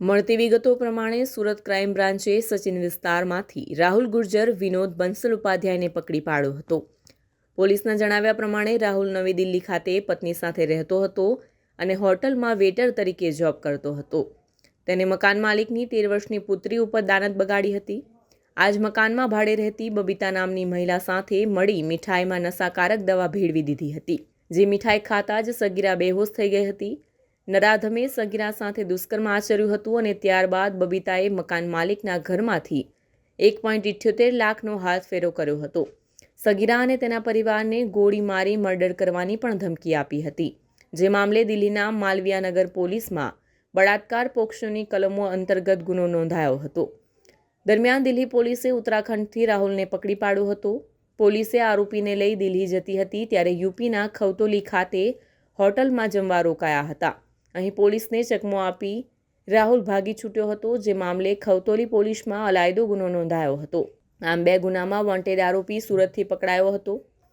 મળતી વિગતો પ્રમાણે સુરત ક્રાઇમ બ્રાન્ચે સચિન વિસ્તારમાંથી રાહુલ ગુર્જર, વિનોદ બંસલ ઉપાધ્યાયને પકડી પાડ્યો હતો. પોલીસના જણાવ્યા પ્રમાણે રાહુલ નવી દિલ્હી ખાતે પત્ની સાથે રહેતો હતો અને હોટલમાં વેટર તરીકે જોબ કરતો હતો. તેને મકાન માલિકની તેર વર્ષની પુત્રી ઉપર દાનત બગાડી હતી. આજ મકાનમાં ભાડે રહેતી બબીતા નામની મહિલા સાથે મળી મીઠાઈમાં નશાકારક દવા ભેળવી દીધી હતી, જે મીઠાઈ ખાતા જ સગીરા બેહોશ થઈ ગઈ હતી. નરાધમે સગીરા સાથે દુષ્કર્મ આચર્યું હતું અને ત્યારબાદ બબીતાએ મકાન માલિકના ઘરમાંથી એક પોઈન્ટ ઇઠ્યોતેર લાખનો હાથ ફેરો કર્યો હતો. સગીરા અને તેના પરિવારને ગોળી મારી મર્ડર કરવાની પણ ધમકી આપી હતી. જે મામલે દિલ્હીના માલવિયાનગર પોલીસમાં બળાત્કાર પોક્ષોની કલમો અંતર્ગત ગુનો નોંધાયો હતો. દરમિયાન દિલ્હી પોલીસે ઉત્તરાખંડથી રાહુલને પકડી પાડ્યો હતો. પોલીસે આરોપીને લઈ દિલ્હી જતી હતી ત્યારે યુપીના ખવતોલી ખાતે હોટલમાં જમવા રોકાયા હતા. અહીં પોલીસને ચકમો આપી રાહુલ ભાગી છૂટ્યો હતો, જે મામલે ખવતોલી પોલીસમાં અલાયદો ગુનો નોંધાયો હતો. આમ બે ગુનામાં વોન્ટેડ આરોપી સુરતથી પકડાયો હતો.